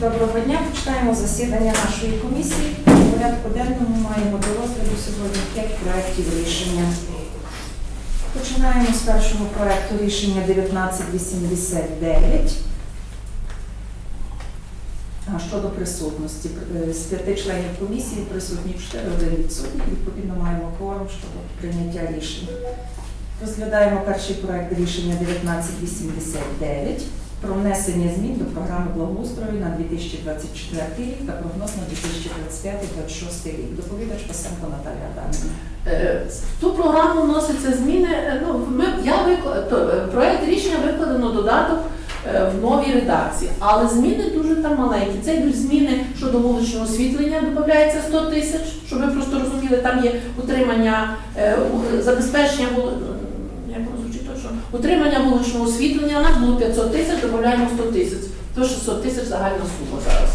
Доброго дня. Починаємо засідання нашої комісії. У порядку денному маємо до розгляду сьогодні 5 проєктів рішення. Починаємо з першого проєкту рішення 1989. Щодо присутності, Е, з п'яти членів комісії присутні 4, один відсутній. Відповідно, маємо кворум щодо прийняття рішень. Розглядаємо перший проект рішення 1989 про внесення змін до програми благоустрою на 2024 рік та прогноз на 2025-2026 рік. Доповідач Пасенко Наталія Адамівна. Е, В ту програму вносяться зміни. е, Ну, ми, я викла... то, е, проект рішення викладено додаток в новій редакції, але зміни дуже там маленькі. Це йдуть зміни щодо вуличного освітлення, додається 100 тисяч, щоб ви просто розуміли, там є утримання, забезпечення вули- як воно звучить точно, утримання вуличного освітлення. У нас було 500 тисяч, додаємо 100 тисяч. То 600 тисяч загальна сума зараз.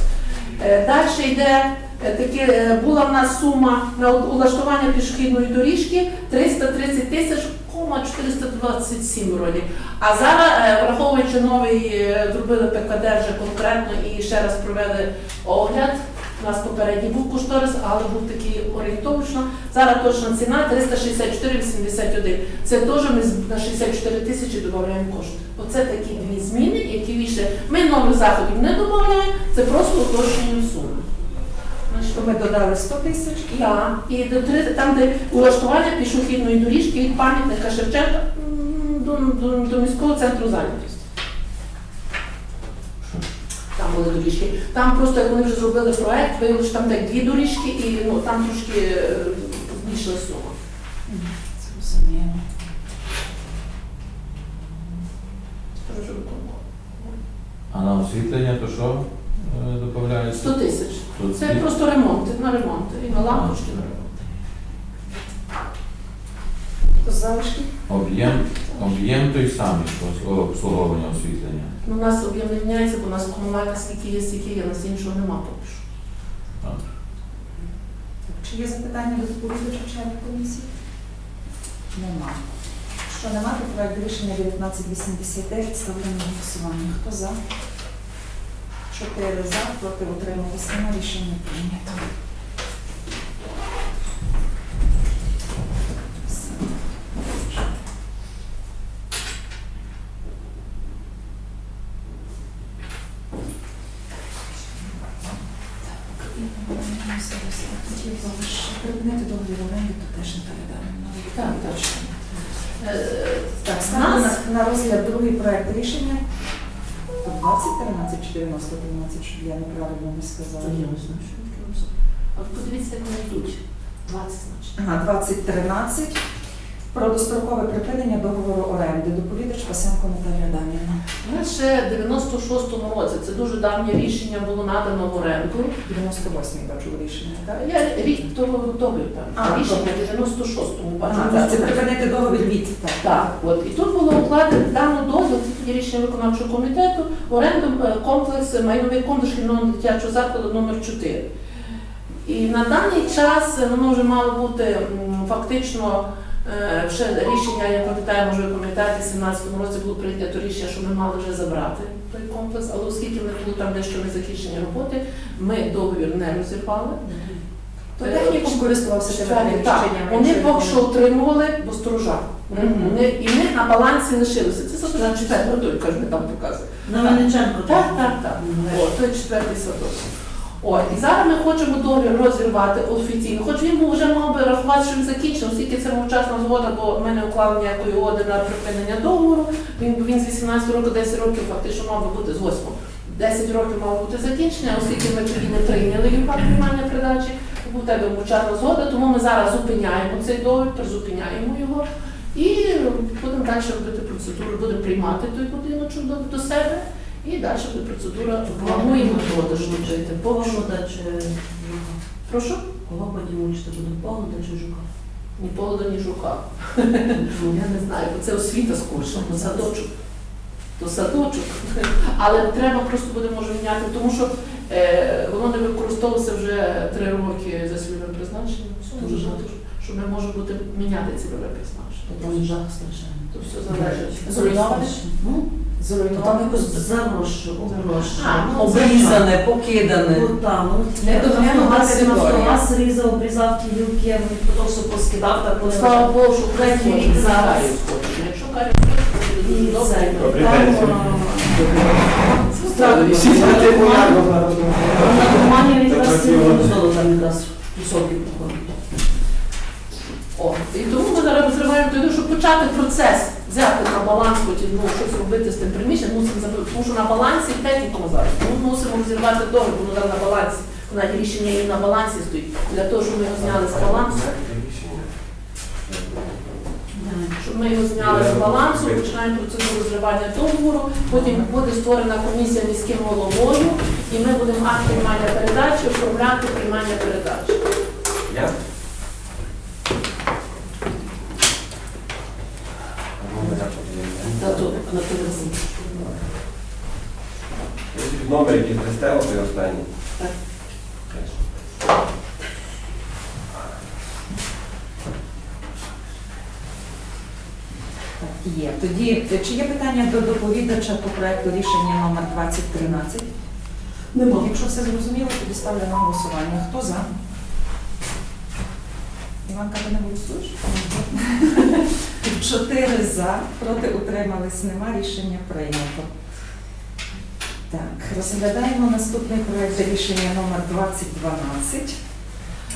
Е, Далі йде е, таке, е, була в нас сума на улаштування пішохідної доріжки 330 тисяч, кома 427 вроді. А зараз, враховуючи новий, зробили ПКД вже конкретно і ще раз провели огляд. У нас попередній був кошторис, але був такий орієнтовочно. Зараз точна ціна 364,81. Це теж ми на 64 тисячі додаємо кошти. Оце такі дві зміни, які більше ми нових заходів не додаємо, це просто уточнюємо суми. Значить, ми додали 100 тисяч і так, і до там, де улаштування пішохідної доріжки від пам'ятника Шевченка до, до, до міського центру зайнятості. Там були доріжки. Там просто як вони вже зробили проект, виявилося, що там так дві доріжки і ну, там трошки е, збільшила сума. зрозуміло. Скажу, виконувала. А на освітлення то що е, додається? 100 тисяч. Тут Це просто ремонт, на ремонт. І на лампочки на ремонт. То залишки Об'єм, об'єм той самий, обслуговування освітлення. Ну, у нас об'єм не міняється, бо у нас комунальна скільки є, стільки є, у нас іншого нема поки що. Так. Чи є запитання до доповідача членів комісії? Нема. Що нема, то проект рішення 1989 ставлено на голосування. Хто за? Чотири за, проти утрималися. Нема рішення прийнято. Все. Так, і повернемося до статті. Предмети договору оренди, то теж не передаємо. Так. Е, Так, в ставлю нас на, на розгляд другий проект рішення. По 20, 13 чи 90, 13, щоб я неправильно не сказала. От подивіться, як вони йдуть. 20, значить. Ага, 20, 13. Про дострокове припинення договору оренди. Доповідач Пасенко Наталія Дам'яна. Нас ще в 96-му році, це дуже давнє рішення було надано в оренду. 98-й бачу рішення, так? Я рік того договір там. А, рішення в 96-му бачу. Ага, це припинити договір від. Так. Так, от і тут було укладено дано дозвіл, це тоді рішення виконавчого комітету, оренду е, комплекс майновий комплекс шкільного дитячого закладу номер 4. І на даний час е, воно вже мало бути фактично е, ще рішення, я пам'ятаю, може ви пам'ятаєте, в 17-му році було прийнято рішення, що ми мали вже забрати той комплекс, але оскільки в них було там дещо незакінчення роботи, ми договір не розірвали. То технікум користувався тими Так. Вони поки що отримували, бо сторожа. Вони- І ми на балансі лишилися. Це садочок четвертий, той каже, ми там показує. На Вениченко. Так, так, так. Той четвертий садок. О, і зараз ми хочемо договір розірвати офіційно. Хоч він вже мав би рахувати, що він закінчений, оскільки це мовчасна згода, бо ми не уклали ніякої угоди на припинення договору. Він, він з 18 року, 10 років фактично мав би бути з 8. 10 років мав бути закінчення, оскільки ми тоді не прийняли його приймання передачі, був тебе мовчасна згода, тому ми зараз зупиняємо цей договір, призупиняємо його і будемо далі робити процедуру, будемо приймати той будиночок до, до себе. І далі буде процедура. Плануємо продаж робити. Поки що чи жука? Прошу? Кого потім учити буде погода чи жука? Ні поводу, ні жука. Я не знаю, бо це освіта скорше, бо садочок. То садочок. Але треба просто буде може міняти, тому що е, воно не використовувалося вже три роки за цільовим призначенням. Дуже жалко, що ми можемо бути міняти цільове призначення. Страшенний. То все залежить. Ну, Там якось заросше, оброще, ну, обрізане, покидане. Ну, там, ну, Не доглянута ситуація. Нафтогаз різав, обрізав ті гілки, він потім все поскидав, так вони Слава Богу, що Третій рік зараз. Якщо кажуть, І це. Добрий там, на Германії якраз. О, і тому ми зараз розриваємо той, щоб почати процес, взяти на баланс, потім ну, щось робити з тим приміщенням, мусимо заб- тому що на балансі технікум зараз. Ми мусимо розірвати договір, воно там на балансі. Вона рішення і на балансі стоїть. Для того, щоб ми його зняли з балансу, щоб ми його зняли з балансу, починаємо процедуру зривання договору, потім буде створена комісія міським головою, і ми будемо акт приймання передачі, оформляти приймання передачі. Я? Та тут, на телевізорі. Номер, який дасте, той останній. Так. Так, Є. Тоді, е, чи є питання до доповідача по проекту рішення номер 2013? Нема. Якщо все зрозуміло, тоді ставлю на голосування. Хто за? Іванка, ти голосуєш? Чотири за, проти утримались нема, рішення прийнято. Так, розглядаємо наступний проект рішення номер 2012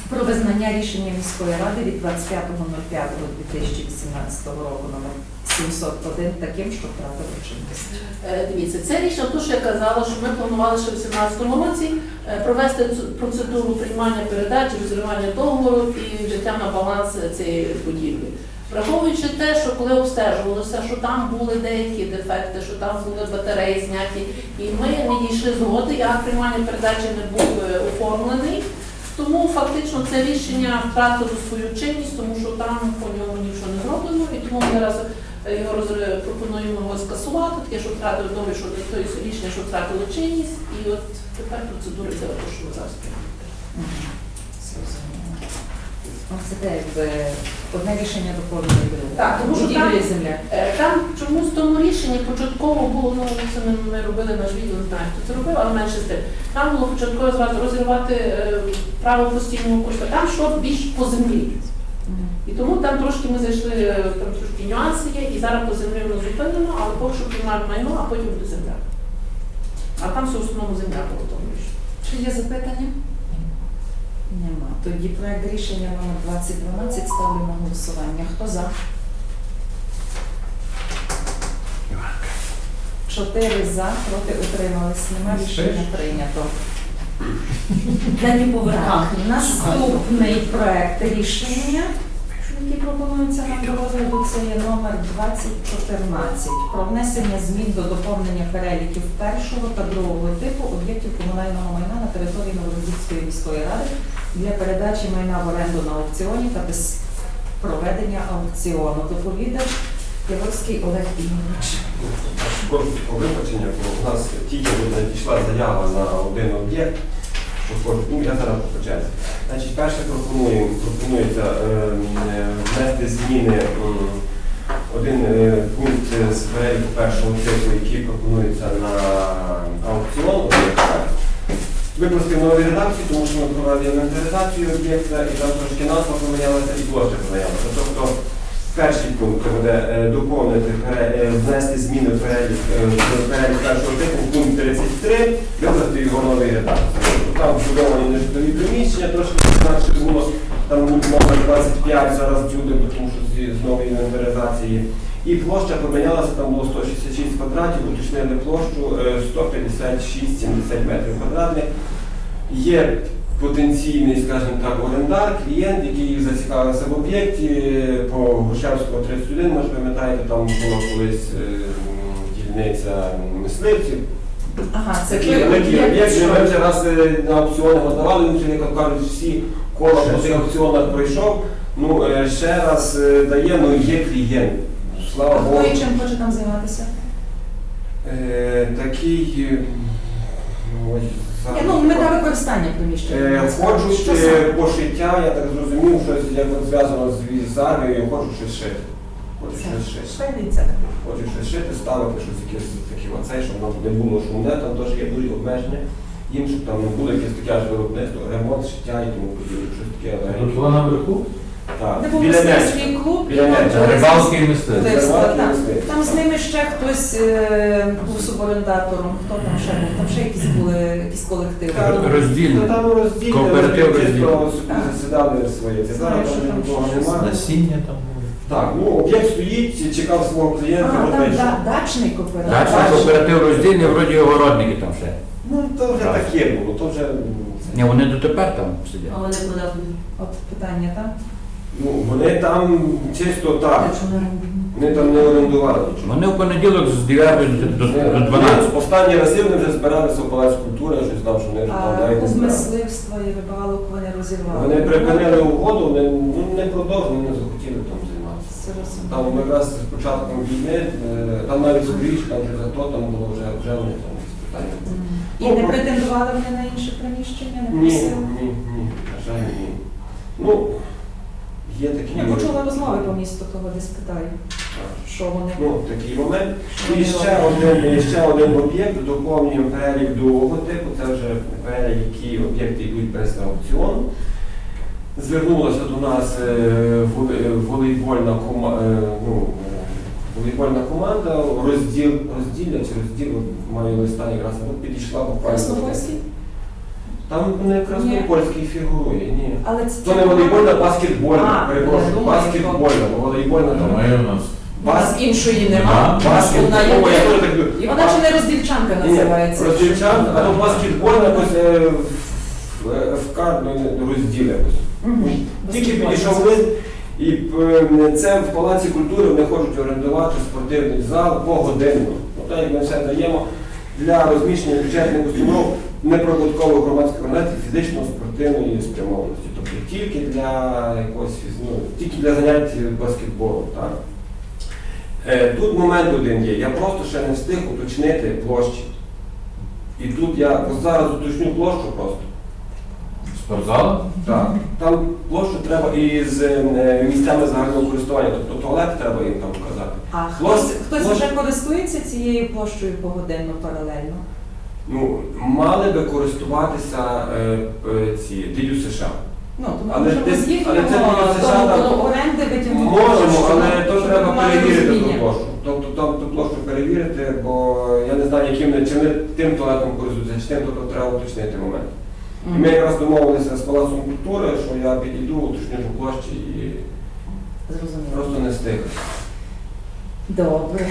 про визнання рішення міської ради від 25.05.2018 року номер 701 таким, що втратило чинність. Е, Дивіться, це рішення, то, що я казала, що ми планували ще в 2018 році е, провести процедуру приймання передач, розірвання договору і взяття на баланс цієї будівлі. Враховуючи те, що коли обстежувалося, що там були деякі дефекти, що там були батареї зняті, і ми не дійшли згоди, акт приймання передачі не був е, оформлений. Тому фактично це рішення втратило свою чинність, тому що там по ньому нічого не зроблено, і тому ми зараз його розри- пропонуємо його скасувати, таке, що втратив договір, що тобто рішення, що втратило чинність, і от тепер процедура йде, те, що ми зараз Це те, якби одне рішення доповнює друге. Так, тому що там- земля. Е, Там чомусь в тому рішенні початково було, ну це ми, ми робили наш відео, не знаю, хто це робив, але менше з тим. Там було початково зразу розірвати е, право постійного кошту. Там йшло більш по землі. І тому там трошки ми зайшли, е, там трошки нюанси є, і зараз по землі воно зупинено, але поки що приймаємо майно, а потім буде земля. А там все в основному земля тому. Чи є запитання? Нема. Тоді проект рішення номер 2012 ставлю на голосування. Хто за? Чотири за, проти утримались. Нема рішення прийнято. Я не по верхах. Так, наступний проект рішення, який пропонується нам до розгляду, це є номер 2014 про внесення змін до доповнення переліків першого та другого типу об'єктів комунального майна на території Новороздільської міської ради для передачі майна в оренду на аукціоні та без проведення аукціону. Доповідач Яворський Олег Ігорович. Коротко вибачення, бо у нас тільки надійшла заява на один об'єкт. Ну, я зараз по черзі. Значить, перше пропоную, пропонується е, внести зміни один е, пункт з переліку першого типу, який пропонується на аукціон об'єкта. Викласти в редакції, тому що ми провели інвентаризацію об'єкта і там трошки назва помінялася і площа помінялася. Тобто перший пункт буде е, доповнити е, внести зміни в перелік е, першого типу пункт 33, викласти його в новій редакції. Там вбудовані нежитлові приміщення, трошки інакше було там номер 25 зараз чути, тому що з, нової інвентаризації. І площа помінялася, там було 166 квадратів, уточнили площу е, 156-70 метрів квадратних. Є потенційний, скажімо так, орендар, клієнт, який зацікавився в об'єкті е, по Грушевського 31, може пам'ятаєте, там була колись е, дільниця мисливців. Ага, це Такий той великий об'єкт, об'єкт, ми вже раз е, на аукціонах надавали, він вже, як кажуть, всі кола по цих аукціонах пройшов. Ну, е, ще раз е, дає, ну є клієнт. Слава Богу. хто і чим хоче там займатися? Е, Такий. е, ой, Ні, зараз- ну, мета використання приміщення. Е, Хочуть Що е, саме? пошиття, я так зрозумів, щось як от зв'язано з, з армією, хочуть щось шити. Хоче щось шити. Шведиця. Щось шити, ставити щось якесь таке оцей, щоб воно не було шумне, там теж є дуже обмеження. Їм, щоб там не було якесь таке аж виробництво, ремонт, шиття і тому подібне, щось таке. Тут вона наверху? Так, Де був біля м'яча. мистецький клуб, і Біля там м'яча. Рибалський мистецтво. Туристи, Рибалки, так. мистецтво. Там з ними ще хтось е, був суборендатором. Хто там ще був? Там ще якісь були якісь колективи. Роздільне. Та там роздільне, Кооператив вони чисто роздільне. засідали своє. Це Знаю, зараз що там там нікого щось немає. Насіння там. Так, ну об'єкт стоїть, чекав свого А, клієнта, там от да, дачний кооператив. Дачний Дачний. кооператив роздільний, вроді огородники там ще. Ну то вже Так. таке було, то вже це- Ні, вони дотепер там сидять. А вони куди? От питання, так? ну вони там чисто так. Якщо не робимо. Вони там не орендували. Вони в понеділок з 9 до, до, до 12. Останні рази вони вже збиралися в палац культури, я щось знав, що вони вже там А навіть не клуб збирали. мисливства і рибалок вони розірвали. Вони припинили угоду, вони ну, не продовжили, не захотіли там Там якраз з початком війни, е, там навіть скоріше, там вже за то, там було вже, вже вони там питання. І не претендували вони на інше приміщення, не Ні, просили? ні, ні, на жаль, ні. Ну, є такі. Я почула розмови по місту, того десь питаю, що вони. Ну, такий момент. І ще один, і ще один об'єкт, доповнюємо перелік другого типу, це вже перелік, які об'єкти йдуть без аукціону. Звернулася до нас е, волейбольна е, ну, волейбольна команда, розділ, розділля чи розділ, маю листа якраз, ну, підійшла буквально. Там не краснопольський фігурує, ні. Але це То не волейбольна, баскетбольна, перепрошую, баскетбольна, бо волейбольна там. Думаю, у нас. У нас іншої нема. Є. Баскетбольна, я теж. І вона чи не роздільчанка називається? Роздільчан, а то баскетбольна якось е, ФК ну, не- розділ Тільки підійшов лист, і е, це в Палаці культури вони хочуть орендувати спортивний зал погодинно. Ну, так як ми все даємо для розміщення бюджетних установ неприбуткових громадських організацій фізично-спортивної спрямованості. Тобто тільки для якогось ну, тільки для занять баскетболом. Так? Е, Тут момент один є. Я просто ще не встиг уточнити площі. І тут я зараз уточню площу просто. Спортзал? Так. Там площу треба і з е, місцями загального користування, тобто туалет треба їм там вказати. А хтось, хтось площа- вже користується цією площею погодинно паралельно? Ну, мали би користуватися е, е, ці дію США. Ну, то ми Але можемо десь- але це тому, там- тому оренди витягнути. Можемо, площу, але щоб то треба мали перевірити ту розуміння. площу. Тобто там ту площу перевірити, бо я не знаю, яким чи вони тим туалетом користуються, чи тим, тобто треба уточнити момент. І ми якраз домовилися з Палацом культури, що я підійду, уточню по площі і Зрозуміло. просто не встиг. Добре.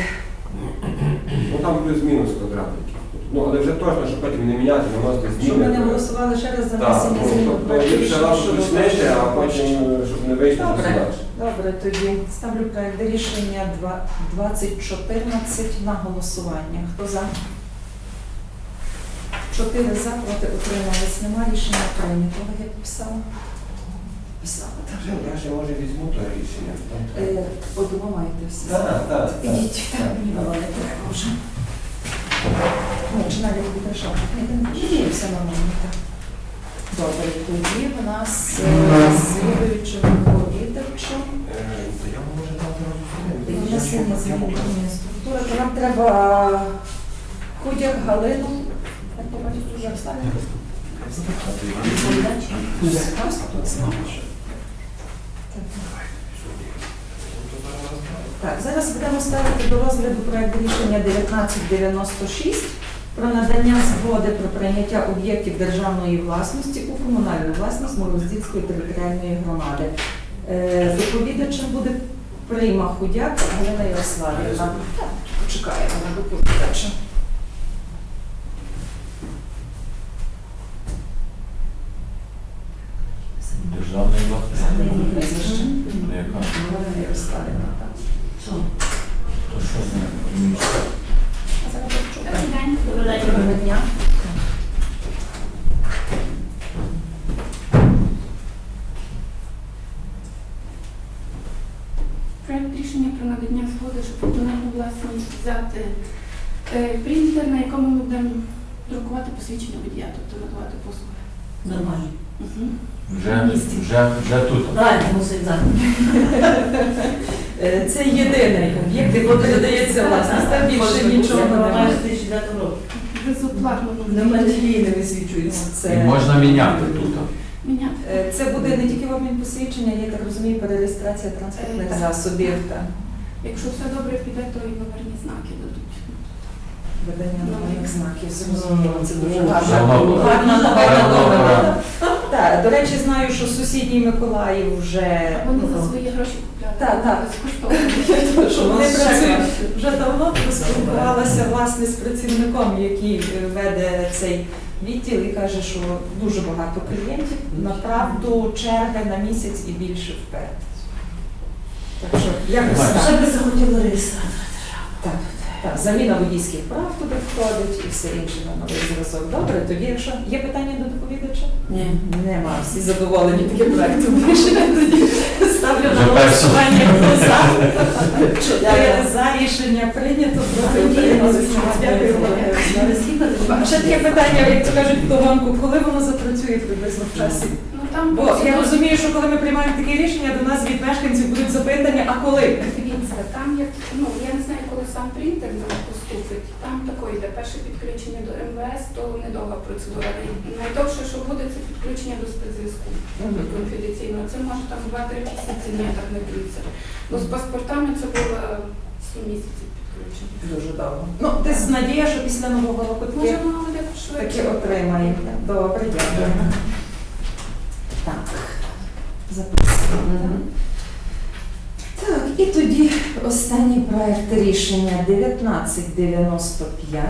Ну там плюс-мінус квадратики. Ну, але вже точно, щоб потім не міняти, не вносити Щоб ми не голосували ще раз за Так, внесення ну, змін до тобто ліпше раз уточнити, а потім, щоб не вийшло Добре. все. Добре, тоді ставлю проект рішення два- 2014 на голосування. Хто за? Чотири за, проти утримались. Нема рішення прийнято. Я писала? Писала, так. Я ще може візьму то рішення. Е, Подумайте всі. Так, так, так. Ідіть, так, мені воно не треба вже. Ну, чи навіть буде шапок. Ні, все нормально. так. Добре, тоді в нас е, слідуючим доповідачем Е, Та я може дати розумію. внесення змін структури. То нам треба Худяк Галину. Так, зараз будемо ставити до розгляду проект рішення 1996 про надання згоди про прийняття об'єктів державної власності у комунальну власність Мороздільської територіальної громади. Е, Доповідачем буде прийма худяк Галина Ярославівна. Так, Почекаємо на доповідача. Державний власник. Галина прізвище. Яка? Галина Ярославівна, так. То що за приміщення? А зараз почекаємо. Добрий день. Доброго дня. Проект рішення про надання згоди, щоб комунальну власність взяти е, принтер, на якому ми будемо друкувати посвідчення водія, тобто надавати послуги. Нормально. Угу. Вже, вже, вже тут. Правильно, мусить. Е, Це єдиний об'єкт, який передається власність. Там більше нічого немає. Майже 19 років. Безоплатно На мене її не висвічується. І можна міняти тут. Міняти. е, це буде не тільки в обмін посвідчення, я так розумію, перереєстрація транспортних Так. засобів та Якщо все добре піде, то і номерні знаки дадуть. видання нових знаків. Зрозуміло, це дуже гарно. Гарна новина. Так, до речі, знаю, що сусідній Миколаїв вже Вони ну, за свої гроші купляли. Так, так. Безкоштовно. що вони працюють вже давно поспілкувалася власне з працівником, який е, веде цей відділ і каже, що дуже багато клієнтів, направду черги на місяць і більше вперед. Так що якось так. Ще би захотіла реєстратор. Так, так, заміна водійських прав туди входить і все інше на новий зразок. Добре, тоді якщо є питання до доповідача? Ні. Нема, всі задоволені таким проектом рішення. Тоді ставлю на голосування. Хто за? Чотири за рішення прийнято. Проти утрималися. Дякую. Ще таке питання, як то кажуть, в гонку, коли воно запрацює приблизно в часі? Ну там Бо я розумію, що коли ми приймаємо таке рішення, до нас від мешканців будуть запитання, а коли? Дивіться, там як ну я не знаю, коли сам принтер поступить. Там таке йде перше підключення до МВС, то недовга процедура. Найдовше, що буде, це підключення до спецзв'язку конфіденційно. Це може там 2-3 місяці, ні, так не дивіться. Бо з паспортами це було 7 місяців підключення. Дуже довго. Ну, десь надія, що після нового року таки швидше. отримаємо. Добре, дякую. Так, записуємо. Так, і тоді останній проект рішення 1995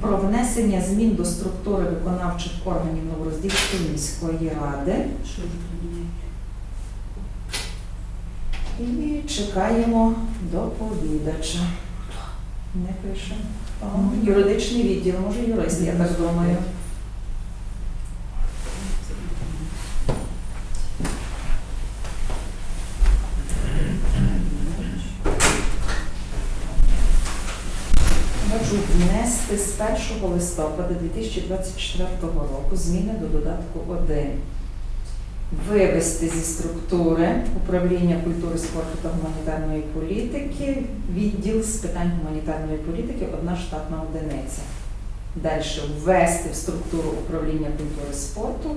про внесення змін до структури виконавчих органів Новороздільської міської ради. І чекаємо доповідача. Не пише. О, Юридичний відділ, може юрист, я так думаю. Можу внести з 1 листопада 2024 року зміни до додатку 1. Вивести зі структури управління культури, спорту та гуманітарної політики відділ з питань гуманітарної політики одна штатна одиниця. Далі ввести в структуру управління культури спорту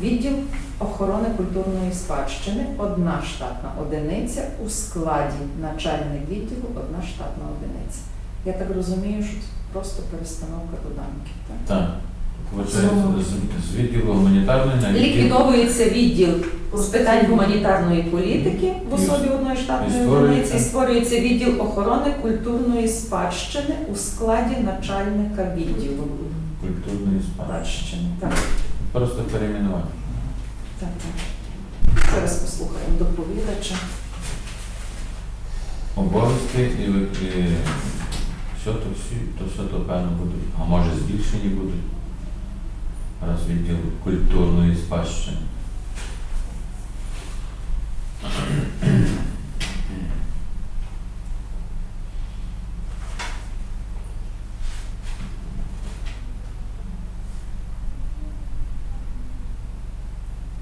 відділ охорони культурної спадщини одна штатна одиниця у складі начальник відділу одна штатна одиниця. Я так розумію, що це просто перестановка доданків. Так? Так. Виходить, з- з відділу гуманітарної на відділ Ліквідовується відділ з питань гуманітарної політики в особі одної штатної І створюється- одиниці. і Створюється відділ охорони культурної спадщини у складі начальника відділу культурної спадщини. спадщини. Так, Просто перейменувати. так, так. Зараз послухаємо доповідача. Обов'язки і, ви- і що то всі, то все то певно будуть, а може збільшені будуть. Раз відділ культурної спадщини.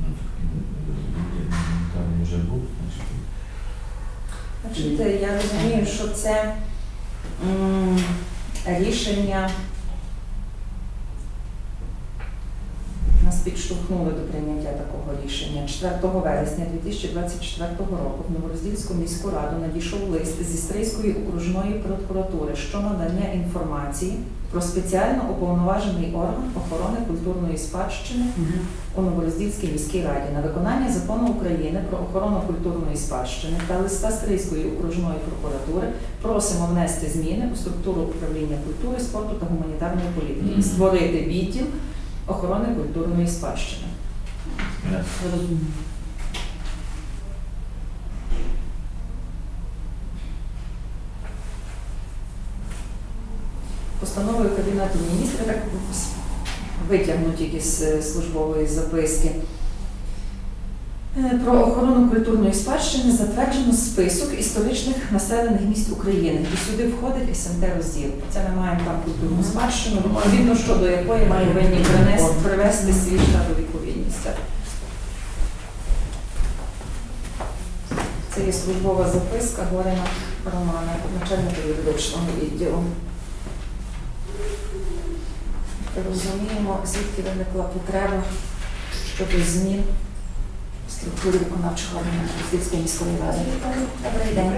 Ну, такий відділ гуманітарний вже був, значить. Значить, я розумію, що це м, рішення нас підштовхнули до прийняття такого рішення. 4 вересня 2024 року в Новороздільську міську раду надійшов лист зі Стрийської окружної прокуратури щодо надання інформації про спеціально уповноважений орган охорони культурної спадщини у Новороздільській міській раді на виконання закону України про охорону культурної спадщини та листа Стрийської окружної прокуратури просимо внести зміни у структуру управління культури, спорту та гуманітарної політики. Створити відділ охорони культурної спадщини. Ясно. Постановою Кабінету міністрів так витягну тільки з е, службової записки. Е, Про охорону культурної спадщини затверджено список історичних населених місць України. І сюди входить СМТ розділ. Це ми маємо там культурну спадщину, відповідно щодо якої повинні принести, привести свій штат у відповідність. Це є службова записка Горина Романа, начальника юридичного відділу. Розуміємо, звідки виникла потреба щодо змін в структурі виконавчого органу Київської міської ради. Добрий день.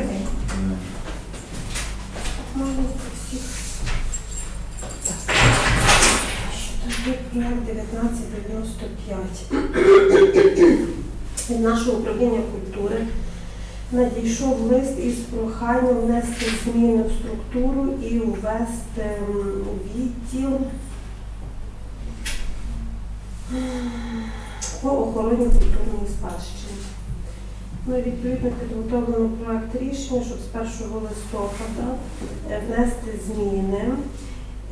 Є проект 1995 від нашого управління культури. Надійшов лист із проханням внести зміни в структуру і ввести відділ по охороні культурної спадщини. І відповідно підготовлено проект рішення, щоб з 1 листопада е, внести зміни.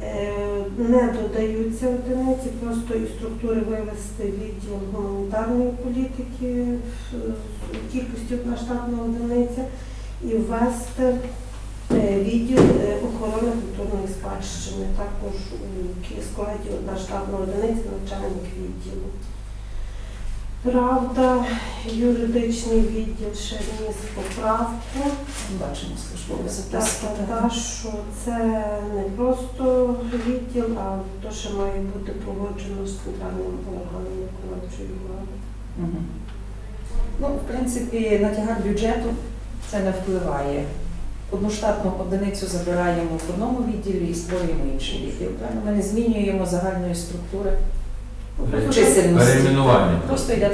Е, Не додаються одиниці, просто із структури вивести відділ гуманітарної політики в кількості одна штатна одиниця і ввести е, відділ е, охорони культурної спадщини, також у складі одна штатна одиниця, відділу. Правда, юридичний відділ ще вніс поправку. Бачимо службову Так, записку. так, так, що це не просто відділ, а то, що має бути погоджено з центральним органом виконавчої влади. Мгм. Ну, в принципі, на тягар бюджету це не впливає. Одну штатну одиницю забираємо в одному відділі і створюємо інший відділ. Ми не змінюємо загальної структури чисельності. Перейменування. Просто йде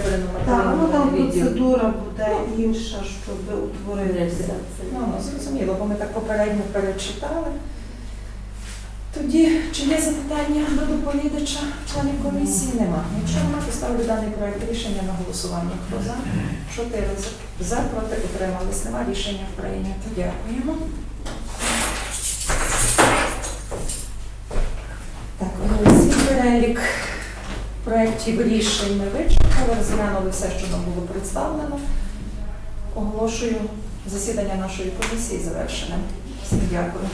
Так, ну там процедура буде інша, щоб утворитися. цей Ну, ну, зрозуміло, бо ми так попередньо перечитали. Тоді, чи є запитання до доповідача членів комісії? Нема. Якщо нема, то ставлю даний проект рішення на голосування. Хто за? Чотири за. За, проти, утримались. Нема рішення прийнято. Дякуємо. Так, е, перелік проєктів рішень ми вичерпали, розглянули все, що нам було представлено. Оголошую засідання нашої комісії завершене. Всім дякую.